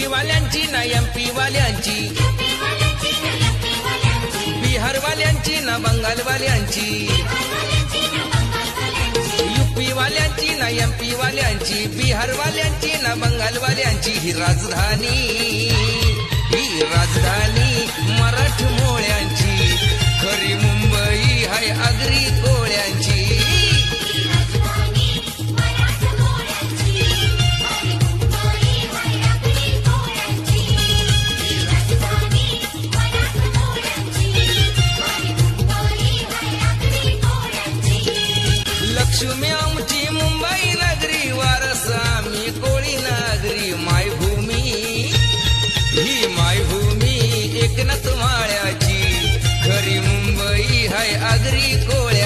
UP वाल्यांची ना MP वाल्यांची Bihar ना बंगालवाल्यांची. UP वाल्यांची ना एमपी वाल्यांची बिहार ना बंगालवाल्यांची ही राजधानी. लक्ष्मी आमची मुंबई नगरी वारसा मी कोळी नागरी मायभूमी. ही मायभूमी एकनाथ माळ्याची. खरी मुंबई हाय अगरी कोळी